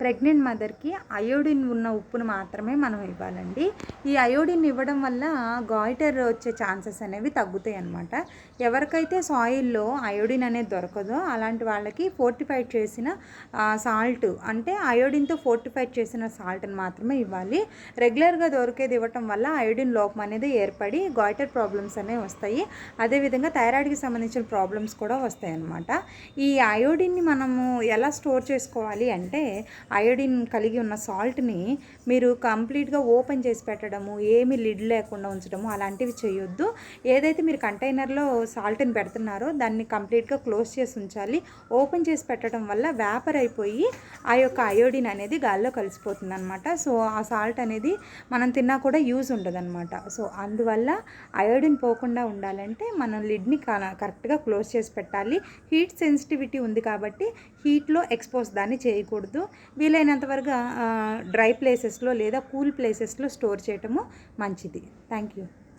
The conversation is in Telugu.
ప్రెగ్నెంట్ మదర్కి అయోడిన్ ఉన్న ఉప్పును మాత్రమే మనం ఇవ్వాలండి. ఈ అయోడిన్ ఇవ్వడం వల్ల గాయిటర్ వచ్చే ఛాన్సెస్ అనేవి తగ్గుతాయి అనమాట ఎవరికైతే సాయిల్లో అయోడిన్ అనేది దొరకదో అలాంటి వాళ్ళకి ఫోర్టిఫైడ్ చేసిన సాల్ట్ అంటే అయోడిన్తో ఫోర్టిఫైడ్ చేసిన సాల్ట్ని మాత్రమే ఇవ్వాలి. రెగ్యులర్గా దొరికేది ఇవ్వటం వల్ల అయోడిన్ లోపం అనేది ఏర్పడి గాయిటర్ ప్రాబ్లమ్స్ అనేవి వస్తాయి. అదేవిధంగా థైరాయిడ్కి సంబంధించిన ప్రాబ్లమ్స్ కూడా వస్తాయి అన్నమాట ఈ అయోడిన్ని మనము ఎలా స్టోర్ చేసుకోవాలి అంటే అయోడిన్ కలిగి ఉన్న సాల్ట్ని మీరు కంప్లీట్గా ఓపెన్ చేసి పెట్టడము ఏమి లిడ్ లేకుండా ఉంచడము అలాంటివి చేయొద్దు. ఏదైతే మీరు కంటైనర్లో సాల్ట్ని పెడుతున్నారో దాన్ని కంప్లీట్గా క్లోజ్ చేసి ఉంచాలి. ఓపెన్ చేసి పెట్టడం వల్ల వ్యాపర్ అయిపోయి ఆ యొక్క అయోడిన్ అనేది గాల్లో కలిసిపోతుంది అనమాట సో ఆ సాల్ట్ అనేది మనం తిన్నా కూడా యూజ్ ఉండదన్నమాట. సో అందువల్ల అయోడిన్ పోకుండా ఉండాలంటే మనం లిడ్ని కరెక్ట్గా క్లోజ్ చేసి పెట్టాలి. హీట్ సెన్సిటివిటీ ఉంది కాబట్టి హీట్లో ఎక్స్పోజ్ దాన్ని చేయకూడదు. వీలైనంత వరకు డ్రై ప్లేసెస్లో లేదా కూల్ ప్లేసెస్లో స్టోర్ చేయటము మంచిది. Thank you